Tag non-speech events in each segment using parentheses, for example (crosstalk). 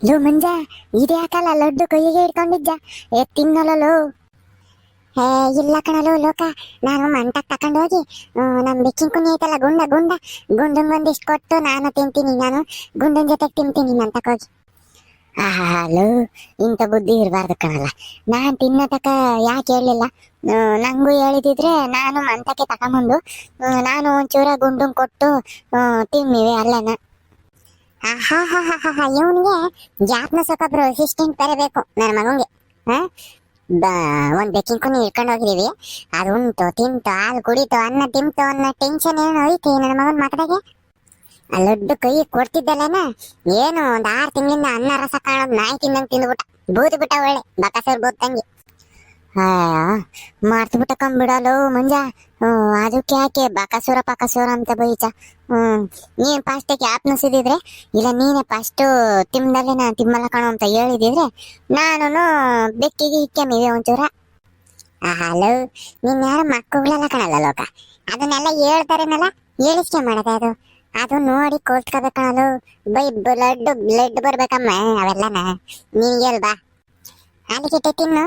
Low ಮಂಜ, ಇದು ಯಾಕಲ್ಲ ಲಡ್ಡು ಕೈಗೆ ಇಟ್ಕೊಂಡಿದ್ದ ಏ, ತಿನ್ನಲೋ ಏ ಇಲ್ಲ ಕಣಲು ಲೋಕ, ನಾನು ಮಂಟಕ್ ತಕೊಂಡು ಹೋಗಿ ನಮ್ಮ ಬಿಚ್ಚಿನ ಕುನಿ ಐತಲ್ಲ, ಗುಂಡ ಗುಂಡ ಗುಂಡು ಒಂದಿಷ್ಟು ಕೊಟ್ಟು ನಾನು ತಿಂತೀನಿ, ನಾನು ಗುಂಡನ್ ಜೊತೆ ತಿಂತೀನಿ ಮಂತಕ್ ಹೋಗಿ ಹಲೋ ಇಂಥ ಬುದ್ಧಿ ಇರಬಾರ್ದು ಕಣಲ್ಲ. ನಾನು ತಿನ್ನೋ ತಕ ಯಾಕೆ ಹೇಳಿಲ್ಲ ನನಗೂ ನಂಗೂ ಹೇಳಿದಿದ್ರೆ ನಾನು ಮಂತಕ್ಕೆ ತಗೊಂಬಂದು ನಾನು ಒಂಚೂರ ಗುಂಡು ಕೊಟ್ಟು ತಿನ್ನಿವೆ ಅಲ್ಲನ. ಇವನಿಗೆ ಜಾತ್ನ ಸೊಕೊಬ್ರು ಅಸಿಸ್ಟೆಂಟ್ ಬೇರೆ ಬೇಕು ನನ್ನ ಬ, ಒಂದ್ ಬೆಕ್ಕಿನ ಕುನಿ ಇಟ್ಕೊಂಡು ಹೋಗಿದೀವಿ. ಅದು ಉಂಟು ತಿಂತು ಹಾಲು ಕುಡಿತು, ಅನ್ನ ತಿಂತು ಅನ್ನೋ ಟೆನ್ಷನ್ ಏನು ಐತಿ ನನ್ನ ಮಗನ ಮಕ್ಕಳಿಗೆ ಆ ಲಡ್ಡು ಕೈ ಕೊಡ್ತಿದ್ದಲ್ಲೇನ? ಏನು ಒಂದ್ ಆರು ತಿಂಗಳಿಂದ ಅನ್ನ ರಸ ಕಾಣೋದು ನಾಯಿ ತಿಂದಂಗೆ ತಿಂದ್ಬಿಟ್ಟ. ಬೂದ್ ಬಿಟ್ಟ ಒಳ್ಳೆ, ಬಕಸರ್ ಬೂದ್ ತಂಗಿ. ಮಾರ್ತು ಬಿಟ್ಟ ಕಂಬಿಡಲು ಮಂಜ. ಅದಕ್ಕೆ ಯಾಕೆ ಬಕಸೂರ, ಪಕಸೂರ ಅಂತ ಬೈಚ. ಹ್ಮ್ ನೀನ್ ಫಸ್ಟ್ ಕ್ಯಾಪ್ನಸಿದ್ರೆ ಇಲ್ಲ ನೀನೇ ಫಸ್ಟ್ ತಿಮ್ದಲ್ಲೇ ನಾನು ತಿಮ್ಮಲ್ಲ ಕಣೋ ಅಂತ ಹೇಳಿದಿದ್ರೆ ನಾನು ಬೆಕ್ಕಿಗೆ ಇಕ್ಕೆಮಿವೆ ಒಂಚೂರ. ಹಲೋ, ನೀನ್ ಯಾರು ಮಕ್ಕಳೆಲ್ಲ ಕಣಲ್ಲ ಲೋಕ. ಅದನ್ನೆಲ್ಲ ಹೇಳ್ತಾರೇನಲ್ಲ ಹೇಳಿಸ್ಕೆ ಮಾಡದೆ ಅದು. ಅದು ನೋಡಿ ಕೋಲ್ತ್ಕೋಬೇಕಣಲು ಬೈ ಬ್ಲಡ್ ಬ್ಲಡ್ ಬರ್ಬೇಕಮ್ಮ, ಅವೆಲ್ಲನ. ನೀನ್ ಹೇಳ್ಬಾ ಆಲಿಗೆಡ್ಡೆ ತಿನ್ನು.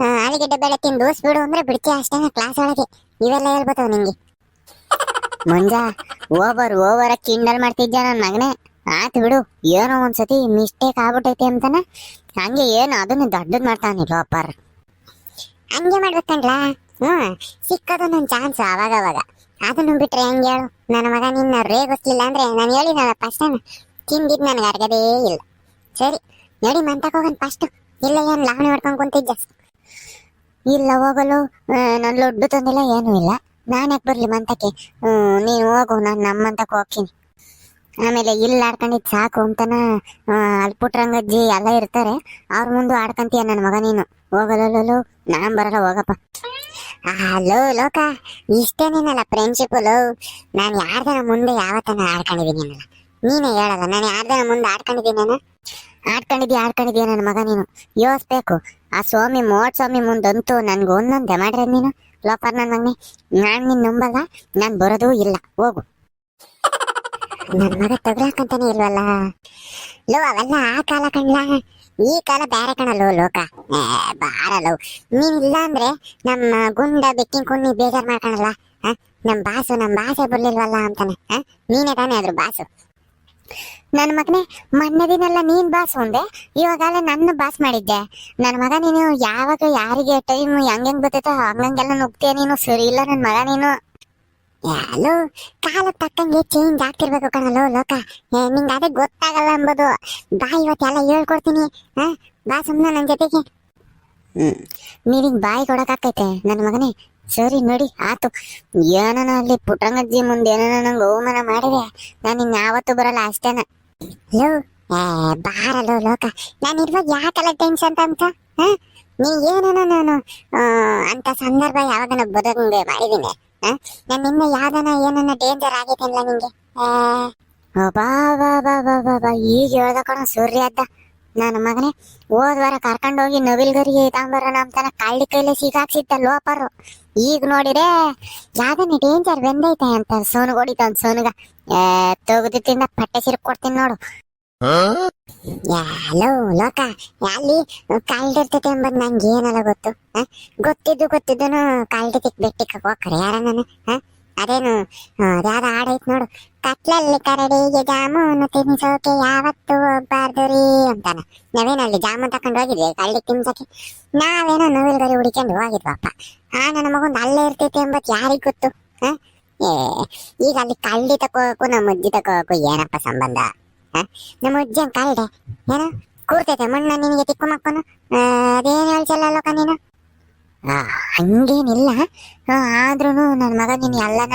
ಆಲಿಗೆಡ್ಡೆ ಬೇಳೆ ತಿಂದು ಬಿಡು ಅಂದ್ರೆ ಬಿಡ್ತೀಯ ಅಷ್ಟೇನ ಕ್ಲಾಸ್ ಒಳಗೆ. ಇವೆಲ್ಲ ಹೇಳ್ಬೋದವು ನಿಂಗೆ. ಮಂಜ ಓವರ್ ಓವರ್ ಕಿಂಡಲ್ ಮಾಡ್ತಿದ್ಯಾ ನನ್ನ ಮಗನೇ? ಆತ್ ಬಿಡು, ಏನೋ ಒಂದ್ಸತಿ ಮಿಸ್ಟೇಕ್ ಆಗ್ಬಿಟ್ಟೈತಿ ಅಂತಾನೆ? ಹಂಗೆ ಏನು, ಅದನ್ನ ದೊಡ್ಡದ್ ಮಾಡ್ತಾನೆ ಲೋಪರ್ ಹಂಗೆ ಮಾಡ್ಬೇಕಂಡ್ಲ ಹ್ಮ್ ಸಿಕ್ಕದು ನನ್ ಚಾನ್ಸ್ ಅವಾಗ ಅವಾಗ ಅದನ್ನು ಬಿಟ್ರೆ ಹೆಂಗೆ ಹೇಳು? ನನ್ನ ಮಗ ನಿನ್ನ ರೇಗಿಸ್ಲಿಲ್ಲ ಅಂದ್ರೆ ನಾನು ಹೇಳಿದ್ನಲ್ಲ ಫಸ್ಟ್ ತಿಂದಿದ್ ನನಗೆ ಅರ್ಗದೇ ಇಲ್ಲ. ಸರಿ, ನೋಡಿ ಮಂತಕ್ ಹೋಗನ್ ಫಸ್ಟ್ ಇಲ್ಲ ಏನ್ ಲಾವಣಿ ಮಾಡ್ಕೊಂಡ್ ಕುಂತಿದ್ದ ಇಲ್ಲ, ಹೋಗಲು ನಾನು ಲೊಡ್ಡು ತಂದಿಲ್ಲ, ಏನೂ ಇಲ್ಲ. ನಾನು ಯಾಕೆ ಬರಲಿ ಮಂತಕ್ಕೆ? ನೀನು ಹೋಗು, ನಾನು ನಮ್ಮಂತಕ್ಕೆ ಹೋಗ್ತೀನಿ. ಆಮೇಲೆ ಇಲ್ಲಿ ಆಡ್ಕೊಂಡಿದ್ ಸಾಕು ಅಂತನ ಅಲ್ಪುಟ್ರಂಗಜ್ಜಿ ಎಲ್ಲ ಇರ್ತಾರೆ. ಅವ್ರ ಮುಂದೆ ಆಡ್ಕೊಂತೀಯ ನನ್ನ ಮಗ ನೀನು. ಹೋಗಲೋ ನಾನು ಬರಲ್ಲ, ಹೋಗಪ್ಪ. ಹಲೋ, ಲೋಕ ಇಷ್ಟೇನೇನಲ್ಲ ಫ್ರೆಂಡ್ಶಿಪ್ ಲೋ. ನಾನು ಯಾರ್ದನ ಮುಂದೆ ಯಾವತ್ತನ ಆಡ್ಕೊಂಡಿದ್ದೀನಿ ನೀನೇ ಹೇಳಲ್ಲ, ನಾನು ಯಾರ್ದನ ಮುಂದೆ ಆಡ್ಕೊಂಡಿದ್ದೀನ ಆಡ್ಕೊಂಡಿದ್ದಿ ಆಡ್ಕೊಂಡಿದ್ಯಾ ನನ್ನ ಮಗ ನೀನು? ಯೋಸ್ಬೇಕು ಆ ಸ್ವಾಮಿ ಮೋಡ್ ಸ್ವಾಮಿ ಮುಂದಂತೂ ನನ್ಗೆ ಒಂದೊಂದೆ ಮಾಡ್ರೆ ನೀನು? ಲೋಪರ್ ನನ್ನ ಮಗನೇ, ನಾನು ನಿನ್ನ ನಂಬಲ್ಲ, ನಾನು ಬರೋದು ಇಲ್ಲ. ಹೋಗು. ನನ್ನ ಮಗ ತಗ್ಲಾಕಂತಾನೆ ಇಲ್ವಲ್ಲ? ಲೋ, ಅವೆಲ್ಲ ಆ ಕಾಲ ಕಣ್ಲ? ಈ ಕಾಲ ಬೇರೆ ಕಣಲ್ಲೋ ಲೋಕ. ಏ ಬಾರಲೋ ನೀನ್ ಇಲ್ಲ ಅಂದ್ರೆ ನಮ್ಮ ಗುಂಡ ಬೆಕ್ಕಿನ ಕುಣ್ಣಿ ಬೇಜಾರ್ ಮಾಡ್ಕೊಳಲ್ಲ ನಮ್ಮ ನಮ್ ಬಾಸು ನಮ್ ಬಾಸೆ ಬರ್ಲಿಲ್ವಲ್ಲ ಅಂತಾನೆ? ನೀನೇ ತಾನೇ ಅದ್ರ ಬಾಸು. ನನ್ನ ಮಗನೇ, ಮೊನ್ನೆ ದಿನೆಲ್ಲ ನೀನ್ ಬಾಸ್ ಒಂದೆ, ಇವಾಗಲೇ ನನ್ನ ಬಾಸ್ ಮಾಡಿದ್ದೆ. ನನ್ನ ಮಗ ನೀನು ಯಾವಾಗ ಯಾರಿಗೆ ಟೈಮ್ ಹೆಂಗ್ ಹೆಂಗ್ ಬರ್ತೈತೋ ಹಂಗಂಗೆಲ್ಲ ನುಗ್ತೀಯ ನೀನು, ಸರಿ ಇಲ್ಲ ನನ್ನ ಮಗ ನೀನು. ಯಾಲೋ ಕಾಲ ತಕ್ಕಂಗೆ ಚೇಂಜ್ ಆಗ್ತಿರ್ಬೇಕು ಕಣಲೋ ಲೋಕ. ನಿಂಗ ನಿಂಗೆ ಅದೇ ಗೊತ್ತಾಗಲ್ಲ ಅಂಬುದು. ಬಾ ಇವತ್ತೆಲ್ಲ ಹೇಳ್ಕೊಡ್ತೀನಿ. ಹಾ, ಬಾ ಸುಮ್ಮನೆ ನನ್ನ ಜೊತೆಗೆ. ಹ್ಮ್, ನೀನಿಂಗ್ ಬಾಯಿ ಕೊಡಕ್ಕಾಕೈತೆ ನನ್ನ ಮಗನೇ. ಸರಿ ನೋಡಿ ಆತು. ಏನನ ಅಲ್ಲಿ ಪುಟ್ಟಂಗಜ್ಜಿ ಮುಂದೆ ಏನನ ನಂಗೆ ಹೋಮನ ಮಾಡಿದೆ. ನಾನು ಇನ್ ಯಾವತ್ತು ಬರಲ್ಲ ಅಷ್ಟೇನ. ಲೋ ಏ ಬಾರಲೋ ಲೋಕ. ನಾನು ಇರುವಾಗ ಯಾಕಲ್ಲ ಟೆನ್ಷನ್ ಅಂತ ನೀ ಏನನ ನಾನು ಅಂತ ಸಂದರ್ಭ ಯಾವಾಗನ ಬದಂಗೆ ಮಾಡಿದ್ದೀನಿ ನಾನು ನಿನ್ನ ಯಾವ್ದನ ಏನನ್ನ ಡೇಂಜರ್ ಆಗೈತೇನಿಲ್ಲ ನಿಂಗೆ? ಆ, ಬಾ ಬಾ ಬಾ ಬಾ ಬಾ. ಈಗ ಹೇಳ್ದ ಕಣ ಸೂರ್ಯ ಅದ್ದ. ನನ್ನ ಮಗನೇ, ಹೋದ್ ವಾರ ಕರ್ಕೊಂಡೋಗಿ ನವಿಲ್ಗರಿಗೆ ತಾಂಬರೋಣ ತನ ಕಳ್ಳಿ ಕೈಲಿ ಸಿಗಾಕ್ಸಿದ್ದ ಲೋಪರು. ಈಗ ನೋಡಿದ್ರೆ ಯಾವ್ದನ್ನ ಡೇಂಜರ್ ಬೆಂದೈತೆ ಅಂತ ಸೋನುಗ್ ಹೊಡಿತಾನ ಸೋನುಗ. ತೊಗದಿತ್ತಿಂದ ಪಟ್ಟೆ ಸಿರ್ಕ್ ಕೊಡ್ತೀನಿ ನೋಡು. ಹಲೋ, ಲೋಕ, ಅಲ್ಲಿ ಕಾಲ್ಡಿರ್ತೈತೆ ಎಂಬುದು ನಂಗೆ ಏನಲ್ಲ ಗೊತ್ತು ಗೊತ್ತಿದ್ದು ಗೊತ್ತಿದ್ದು ಕಾಲ್ಡಿತಿಕ್ ಬೆಟ್ಟಿಕ್ ಹೋಗ್ತಾರೆ ಯಾರ ನಾನು ಆ? ಅದೇನು ಅದ್ಯಾವ್ದು ಹಾಡೈತ್ ನೋಡು. ಕತ್ಲಲ್ಲಿ ಕರಡಿಗೆ ಜಾಮೂನು ತಿನ್ಸೋಕೆ ಯಾವತ್ತು ಹೋಗ್ಬಾರ್ದು ರೀ ಅಂತಾನೆ. ನಾವೇನು ಅಲ್ಲಿ ಜಾಮೂನ್ ತಕೊಂಡು ಹೋಗಿದ್ವಿ ಕಳ್ಳಿ ತಿನ್ಸಕ್ಕೆ ನಾವೇನೋ ನವಿಲ್ ಗರಿ ಹುಡಿಕೊಂಡು ಹೋಗಿದ್ವಪ್ಪ. ಆ, ನನ್ನ ಮಗೊಂದು ಅಲ್ಲೇ ಇರ್ತೈತೆ ಎಂಬತ್ ಯಾರಿಗ್ ಗೊತ್ತು? ಏ, ಈಗ ಅಲ್ಲಿ ಕಳ್ಳಿ ತಕೋಕು, ನಮ್ಮ ಅಜ್ಜಿ ತಕೋಕು ಏನಪ್ಪ ಸಂಬಂಧ? ನಮ್ಮ ಅಂತ ಕಳ್ಳೆ ಏನೋ ಕೂರ್ತೈತೆ ಮಣ್ಣ ನಿನಗೆ ತಿಕ್ಕು ಮಕ್ಕನು? ಅದೇನು ಹೇಳ್ಸಲ್ಲ ನೀನು? ಹಂಗೇನಿಲ್ಲ. ಆದ್ರೂ ನನ್ನ ಮಗ ನೀನು ಎಲ್ಲನ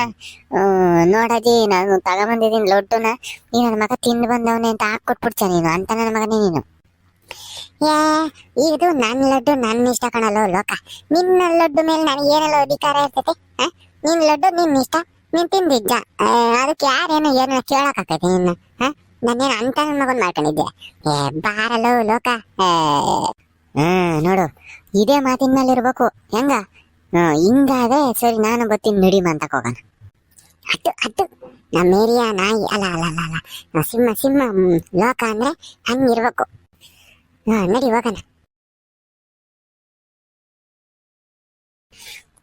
ನೋಡದಿ, ನಾನು ತಗೊಂಬಂದಿದ್ದೀನಿ ಲೊಡ್ಡುನ. ನೀ ನನ್ನ ಮಗ ತಿಂದು ಬಂದವನೆ ಅಂತ ಹಾಕ್ಕೊಟ್ಬಿಡ್ತೀಯ ನೀನು, ಅಂತ ನನ್ನ ಮಗನೇ ನೀನು. ಏ, ಇದು ನನ್ನ ಲಡ್ಡು ನನ್ನ ಇಷ್ಟ ಕಾಣಲ್ಲೋ ಲೋಕ. ನಿನ್ನ ಲಡ್ಡು ಮೇಲೆ ನನಗೆ ಏನೆಲ್ಲ ಅಧಿಕಾರ ಇರ್ತೈತೆ ನಿನ್ನ ನಿನ್ ಲಡ್ಡು ನಿನ್ನ ಇಷ್ಟ, ನೀನು ತಿಂದಿದ್ದ ಅದಕ್ಕೆ ಯಾರೇನು ಏನೋ ಕೇಳಕ್ಕಾಕೈತೆ ನಿನ್ನ ನಾನೇನು ಅಂತ ನನ್ನ ಮಗನ ಮಾಡ್ಕೊಂಡಿದ್ದೆ? ಏ, ಬಾರಲ್ಲೋ ಲೋಕ. ಹ್ಞೂ ನೋಡು. ಇದೇ ಮಾತಿನ ಮೇಲೆ ಇರ್ಬೇಕು ಹೆಂಗ ಹಿಂಗಾದ್ರೆ ಸರಿ ನಾನು ಬರ್ತೀನಿ ನಡಿ ಅಂತ ಹೋಗೋಣ. ಹತ್ತು ಹತ್ತು. ನಮ್ಮ ಏರಿಯಾ ನಾಯಿ, ಅಲ್ಲ ಅಲ್ಲ ಅಲ್ಲ ಅಲ್ಲ. ಸಿಂಹ ಸಿಂಹ ಲೋಕ ಅಂದ್ರೆ ಹಂಗಿರ್ಬೇಕು. ಹಾ, ನಡಿ ಹೋಗೋಣ.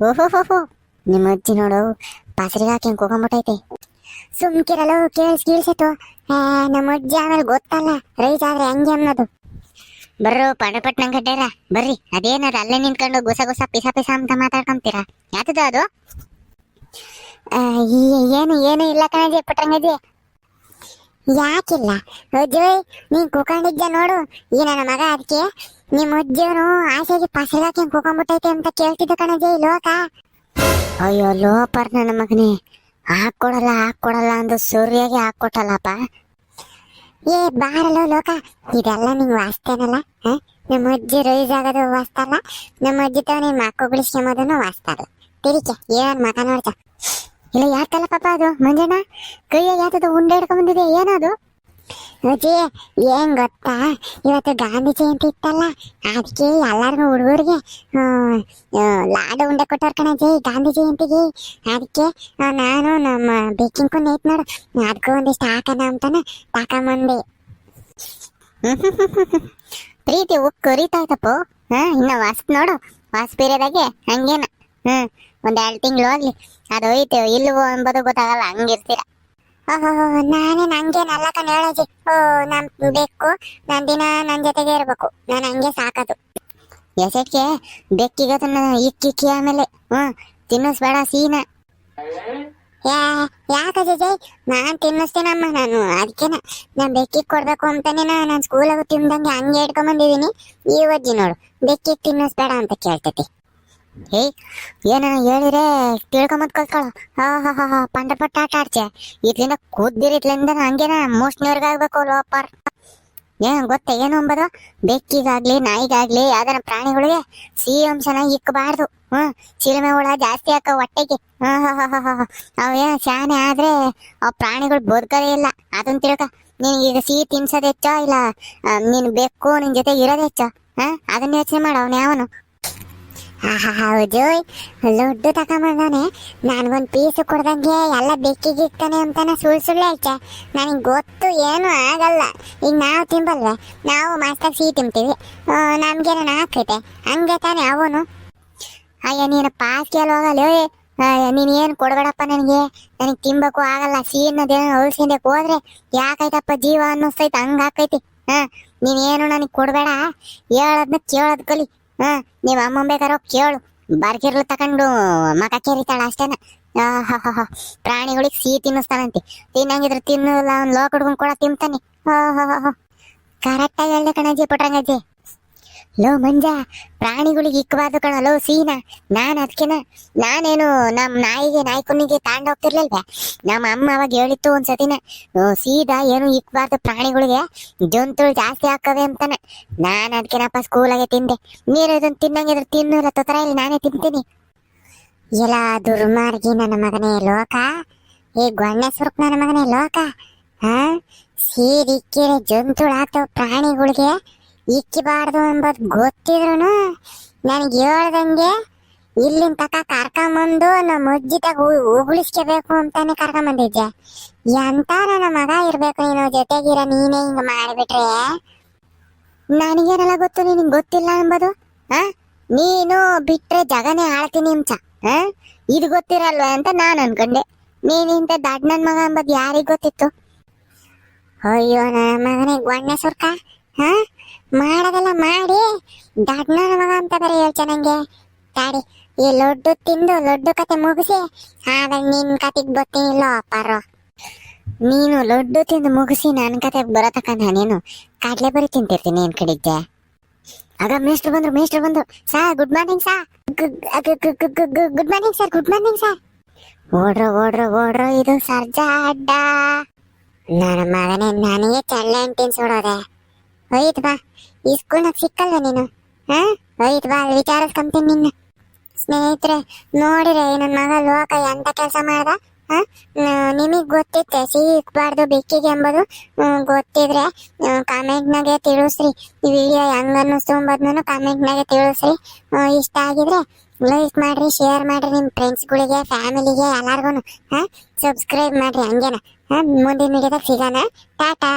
ಓಹೋ ನಿಮ್ಮ ಅಜ್ಜಿ ನೋಡು, ಪಾಸರಿಗೆ ಹಾಕಿ ಕೂಕೊಂಬಿಟ್ಟೈತೆ. ಸುಮ್ಕಿರಲು ಕೇಳಿಸ್ ಕೀಳ್ಸಿತ್ತು ನಮ್ಮ ಅಜ್ಜಿ ಆಮೇಲೆ ಗೊತ್ತಲ್ಲ, ರೈಸ್ ಆದ್ರೆ ಹಂಗೆ ಅನ್ನೋದು. ಬರ್ರು ಪಟಪಟ್ ಗಡ್ಡೇರ ಬರ್ರಿ ಅದೇನದ ಅಲ್ಲೇ ನಿಂತ್ಕೊಂಡು ಗುಸ ಗುಸ ಪಿಸ ಪಿಸ ಅಂತ ಮಾತಾಡ್ಕೊಂತೀರಾ? ಯಾತದ ಅದು? ಏನು ಏನು ಇಲ್ಲ ಕಣಜಿ ಪುಟ್ರಂಗಜಿ ಯಾಕಿಲ್ಲ? ಅಜ್ಜೋಯ್ ನೀನ್ ಕೂಕೊಂಡಿದ್ದೆ ನೋಡು. ಈ ನನ್ನ ಮಗ ಅದಕ್ಕೆ ನಿಮ್ಮ ಅಜ್ಜಿಯವನು ಆಸೆಗೆ ಪಸಗಾಕಿ ಕೂಕೊಂಡ್ಬಿಟ್ಟೈತೆ ಅಂತ ಕೇಳ್ತಿದ್ದ ಕಣಜಿ ಲೋಕ. ಅಯ್ಯೋ, ಲೋಪರ್ ನನ್ನ ಮಗನೇ. ಹಾಕೊಡಲ್ಲ ಹಾಕೊಡಲ್ಲ ಅಂದು ಸೂರ್ಯಾಗೆ ಹಾಕೊಟ್ಟಲ್ಲಪ್ಪ ಏ, ಬಾರಲೋ ಲೋಕ. ಇದೆಲ್ಲ ನಿಂಗೆ ವಾಸ್ತೇನಲ್ಲ? ನಮ್ಮ ಅಜ್ಜಿ ರೈಸ್ ಆಗೋದು ವಾಸ್ತಲ್ಲ ನಮ್ಮ ಅಜ್ಜಿ ತಾವ ನಿಮ್ಮ ಮಕ್ಕ ಬಿಡಿಸ್ಕೊಂಬೋದನ್ನು ವಾಸ್ತಲ್ಲ ತಿರಿಕೆ, ಏನ್ ಮಕ ನೋಡ್ತ ಇಲ್ಲ ಯಾಕಲ್ಲ ಪಾಪ ಅದು, ಮಂಜಣ್ಣ? ಕೈಯಾಗ ಯಾತದ ಉಂಡೆ ಹಿಡ್ಕೊಂಡ್ ಏನದು? ಅಜ್ಜಿ ಏನ್ ಗೊತ್ತಾ? ಇವತ್ತು ಗಾಂಧಿ ಜಯಂತಿ ಇತ್ತಲ್ಲ, ಅದಕ್ಕೆ ಎಲ್ಲರಿಗೂ ಹುಡುಗರಿಗೆ ಲಾಡು ಉಂಡೆ ಕೊಟ್ಟವ್ರ ಕಣಜ್ಜಿ, ಗಾಂಧಿ ಜಯಂತಿಗೆ. ಅದಕ್ಕೆ ನಾನು ನಮ್ಮ ಬೇಕಿಂಗ್ ಐತ್ ನೋಡು ಅದಕ್ಕೂ ಒಂದಿಷ್ಟು ಹಾಕೋಣ ಅಂತಾನೆ ತಕೊಂಬಂದೆ. (laughs) ಪ್ರೀತಿ ಉಕ್ಕು ಕರಿತಾಯ್ತಪ್ಪ ಹಾ, ಇನ್ನ ವಾಸ್ ನೋಡು ವಾಸ್ ಪೀರಿಯದಾಗೆ ಹಂಗೇನ. ಹ್ಮ್ ಒಂದ್ ಎರಡು ತಿಂಗಳು ಹೋಗ್ಲಿ, ಅದು ಹೋಯ್ತು, ಇಲ್ವೋ ಎಂಬುದು ಗೊತ್ತಾಗಲ್ಲ, ಹಂಗಿರ್ತೀರ. ಓಹೋ, ನಾನೇ ನಂಗೆ ಕಣ್ ಹೇಳೋಜಿ ಓ, ನನ್ ಬೆಕ್ಕು, ನಾನ್ ದಿನ ನನ್ ಜೊತೆಗೆ ಇರ್ಬೇಕು. ನಾನು ಹಂಗೆ ಸಾಕದು. ಎಸೆಟ್ಗೆ ಬೆಕ್ಕಿಗ ಅದನ್ನ ಇಕ್ಕಿಕ್ಕಿ ಆಮೇಲೆ ಹ್ಮ್ ತಿನ್ನಿಸ್ಬೇಡ ಸೀನ. ಯಾಕ ನಾನ್ ತಿನ್ನಿಸ್ತೇನಮ್ಮ ನಾನು ಅದಕ್ಕೆನ ನಾನ್ ಬೆಕ್ಕಿಗೆ ಕೊಡ್ಬೇಕು ಅಂತಾನೆ ನಾನು ಸ್ಕೂಲಾಗ ತಿಂದಂಗೆ ಹಂಗೆ ಇಟ್ಕೊಂಬಂದಿದೀನಿ ಈ ಅಜ್ಜಿ ನೋಡು, ಬೆಕ್ಕಿಗೆ ತಿನ್ನಿಸ್ಬೇಡ ಅಂತ ಕೇಳ್ತೈತಿ. ಏಯ್ ಏನ ಹೇಳಿದ್ರೆ ತಿಳ್ಕೊಂಬತ್ ಕಲ್ತ್ಕೊಳ್ಳ ಹಾ ಹಾ ಪಂಡಪಟ್ಟ ಆಟ ಆಡ್ಚೆ ಇದ್ಲಿಂದ ಕೂದ್ದಿರಿತ್ಲಿಂದ ಹಂಗೇನ ಮೋಸ್ಟ್ನವ್ರಿಗಾಗ್ಬೇಕು ಲೋಪರ್ ಏನ್ ಗೊತ್ತ, ಏನು ಅಂಬದು? ಬೆಕ್ಕಿಗಾಗ್ಲಿ, ನಾಯಿಗಾಗ್ಲಿ ಯಾವ್ದಾರ ಪ್ರಾಣಿಗಳಿಗೆ ಸಿಹಿ ಅಂಶನ ಇಕ್ಕಬಾರ್ದು ಹ್ಮ್, ಚಿಲುಮೆ ಹುಳ ಜಾಸ್ತಿ ಹಾಕ ಹೊಟ್ಟೆಗೆ. ಹಾ ಶಾನೆ ಆದ್ರೆ ಆ ಪ್ರಾಣಿಗಳು ಬದುಕೋದೇ ಇಲ್ಲ. ಅದನ್ನ ತಿಳ್ಕ. ನೀನ್ ಈಗ ಸಿಹಿ ತಿನ್ಸೋದ್ ಹೆಚ್ಚೋ ಇಲ್ಲ ನೀನ್ ಬೆಕ್ಕು ನಿನ್ ಜೊತೆ ಇರೋದ್ ಹೆಚ್ಚೋ? ಹಾ, ಅದನ್ನ ಯೋಚನೆ ಮಾಡ, ಅವನು ಯಾವನು? ಹೌದು. ಲಡ್ಡು ತಗೊಂಬಂದಾನೆ ನನ್ಗೊಂದ್ ಪೀಸ್ ಕೊಡ್ದಂಗೆ ಎಲ್ಲ ಬೆಕ್ಕಿಗೆ ಇಕ್ತಾನೆ ಅಂತಾನೆ ಸುಳ್ಳು ಸುಳ್ಳು ಹೇಳ್ತೆ. ನನಗೆ ಗೊತ್ತು ಏನು ಆಗಲ್ಲ. ಈಗ ನಾವು ತಿಂಬಲ್ವೇ? ನಾವು ಮಸ್ತಾಗಿ ಸಿಹಿ ತಿಂತೀವಿ. ನಮ್ಗೇನ ಹಾಕೈತೆ ಹಂಗೆ ತಾನೆ ಅವನು. ಅಯ್ಯ, ನೀನು ಪಾಸ್ ಕೇಳಿ ಹೋಗಲ್ಲ ನೀನು ಏನು ಕೊಡ್ಬೇಡಪ್ಪ ನನಗೆ? ನನಗೆ ತಿನ್ಬೇಕು ಆಗಲ್ಲ. ಸಿಹಿ ಅನ್ನೋದೇನು ಅಳ್ಸಿಂದಕ್ಕೆ ಹೋದ್ರೆ ಯಾಕೈತಪ್ಪ ಜೀವ ಅನ್ನಿಸ್ತೈತೆ? ಹಂಗೆ ಹಾಕೈತಿ ಹಾ ನೀನೇನು ನನಗೆ ಕೊಡಬೇಡ? ಹೇಳೋದನ್ನ ಕೇಳೋದ್ ಕಲಿ. ನೀವು ಅಮ್ಮ ಬೇಕಾರೋ ಕೇಳು. ಬರ್ಕಿರ್ಲು ತಕೊಂಡು ಮಕ ಕೇರಿತಾಳ ಅಷ್ಟೇನ. ಆಹಾಹಾಹಾ. ಪ್ರಾಣಿಗಳಿಗೆ ಸಿಹಿ ತಿನ್ನಿಸ್ತಾನಂತೆ ತಿನ್ನಂಗಿದ್ರೆ ತಿನ್ನಲ್ಲ, ಅವ್ನು ಲೋಕ ಹುಡ್ಕೊಂಡ್ ಕೂಡ ತಿಂತಾನೆ. ಕರೆಕ್ಟಾಗಿ ಹೇಳ್ದೆ ಕಣಜ್ಜಿ ಪುಟ್ರಂಗಜ್ಜಿ ಲೋ ಮಂಜ, ಪ್ರಾಣಿಗಳಿಗೆ ಇಕ್ಕಬಾರ್ದು ಕಣ ಲೋ ಸೀನ. ನಾನ್ ಅದಕ್ಕೆನ ನಾನೇನು ನಮ್ಮ ನಾಯಿಗೆ ನಾಯ್ಕುನಿಗೆ ತಾಂಡ ಹೋಗ್ತಿರ್ಲಿಲ್ವೇ? ನಮ್ಮ ಅಮ್ಮ ಅವಾಗ ಹೇಳಿತ್ತು ಒಂದ್ಸತಿನ ಸೀದಾ ಏನು ಇಕ್ಬಾರ್ದು ಪ್ರಾಣಿಗಳಿಗೆ? ಜಂತುಗಳು ಜಾಸ್ತಿ ಹಾಕವೆ ಅಂತಾನೆ. ನಾನು ಅದಕ್ಕೆನಪ್ಪ ಸ್ಕೂಲಾಗೆ ತಿಂದೆ. ನೀರು ಇದನ್ನ ತಿನ್ನಂಗಿದ್ರೆ ತಿನ್ನು ಇಲ್ಲ ತೊತರ ಇಲ್ಲಿ ನಾನೇ ತಿಂತೀನಿ. ಎಲ್ಲ ದುರ್ಮಾರ್ಗಿ ನನ್ನ ಮಗನೇ, ಲೋಕ. ಈ ಗೊಣ್ಣೆ ಸುರುಕ್ ನನ್ನ ಮಗನೇ, ಲೋಕ. ಹಾ? ಸೀದಿಕ್ಕಿರೆ ಜಂತುಳಾಗ್ತವ ಪ್ರಾಣಿಗಳಿಗೆ ಇಕ್ಕಿಬಾರ್ದು ಎಂಬುದು ಗೊತ್ತಿದ್ರು ನನಗೆ ಹೇಳ್ದಂಗೆ ಇಲ್ಲಿನ ತಕ ಕರ್ಕೊಂಬಂದು ನಮ್ಮ ಅಜ್ಜಿ ತಗ ಉಗುಳಿಸ್ಕೋಬೇಕು ಅಂತಾನೆ ಕರ್ಕೊಂಬಂದಿದ್ದೆ. ಎಂತ ನನ್ನ ಮಗ ಇರ್ಬೇಕು ನೀನು ಜೊತೆಗಿರ ನೀನೇ ಹಿಂಗ ಮಾಡಿಬಿಟ್ರೆ? ನನಗೇನೆಲ್ಲ ಗೊತ್ತು ನಿನಗೆ ಗೊತ್ತಿಲ್ಲ ಎಂಬುದು ಹಾ? ನೀನು ಬಿಟ್ರೆ ಜಗನೇ ಆಳ್ತೀನಿ ಅಂಚ ಹಾ? ಇದು ಗೊತ್ತಿರಲ್ವ ಅಂತ ನಾನು ಅನ್ಕೊಂಡೆ. ನೀನ್ ಇಂಥ ದಡ್ ನನ್ ಮಗ ಎಂಬುದು ಯಾರಿಗ್ ಗೊತ್ತಿತ್ತು? ಅಯ್ಯೋ, ನನ್ನ ಮಗನೇ ಗೊಣ್ಣೆ ಸುರ್ಕ, ಹಾ? ಮಾಡೋದೆಲ್ಲ ಮಾಡಿ ದಡ್ ನನ್ನ ಮಗ ಅಂತ ಬರೀ ಯೋಚನೆ ನಂಗೆ. ತಾಡಿ ಈ ಲಡ್ಡು ತಿಂದು ಲಡ್ಡು ಕತೆ ಮುಗಿಸಿ ಆಮೇಲೆ ನಿನ್ ಕತೆಗ್ ಬರ್ತೀನಿಲ್ಲ ಅಪ್ಪಾರೋ ನೀನು ಲಡ್ಡು ತಿಂದು ಮುಗಿಸಿ ನನ್ನ ಕತೆಗೆ ಬರತಕ್ಕ ನಾನೇನು ಕಾಡ್ಲೆ ಬರಿ ತಿಂತಿರ್ತೀನಿ ಏನ್ ಕಡಿದ್ದೆ ಆಗ ಮೇಸ್ಟ್ರು ಬಂದ್ರು ಮೇಸ್ಟ್ರು ಬಂದ್ರು. Sir good morning sir. Good morning sir good morning sir. ಓಡ್ರ ಓಡ್ರ, ಓಡ್ರೋ, ಇದು ಸರ್ಜಾ ಅಡ್ಡ. ನನ್ನ ಮಗನೇ, ನನಗೆ ಚಳ್ಳೆ ಅಂಟಿನ್ಸೋಡೋದೆ ಹೋಯ್ತು ಬಾ. ಈ ಸಿಕ್ಕಲ್ವ ನೀನು? ಹಾ? ಹೋಯ್ತು ಬಾ, ಅಲ್ಲಿ ವಿಚಾರಿಸ್ಕೊಂತೀನಿ ನಿನ್ನ. ಸ್ನೇಹಿತರೆ, ನೋಡಿರೆ ನನ್ನ ಮಗ ಲೋಕ ಎಂತ ಕೆಲಸ ಮಾಡ್ದ? ನಿಮಗೆ ಗೊತ್ತಿತ್ತೆ ಸಿಹಿ ಇಕ್ಬಾರ್ದು ಬೆಕ್ಕಿಗೆ ಎಂಬುದು. ಗೊತ್ತಿದ್ರೆ ಕಾಮೆಂಟ್ನಾಗೆ ತಿಳಿಸ್ರಿ. ಈ ವಿಡಿಯೋ ಹೆಂಗ್ ಅನ್ನಿಸ್ತು ಕಾಮೆಂಟ್ನಾಗೆ ತಿಳಿಸ್ರಿ. ಇಷ್ಟ ಆಗಿದ್ರೆ ಲೈಕ್ ಮಾಡ್ರಿ ಶೇರ್ ಮಾಡ್ರಿ ನಿಮ್ಮ ಫ್ರೆಂಡ್ಸ್ಗಳಿಗೆ ಫ್ಯಾಮಿಲಿಗೆ ಎಲ್ಲಾರ್ಗು ಹಾ? ಸಬ್ಸ್ಕ್ರೈಬ್ ಮಾಡ್ರಿ ಹಂಗೇನ. ಮುಂದಿನ ವಿಡಿಯೋದಾಗ ಸಿಗೋಣ. ಟಾಟಾ!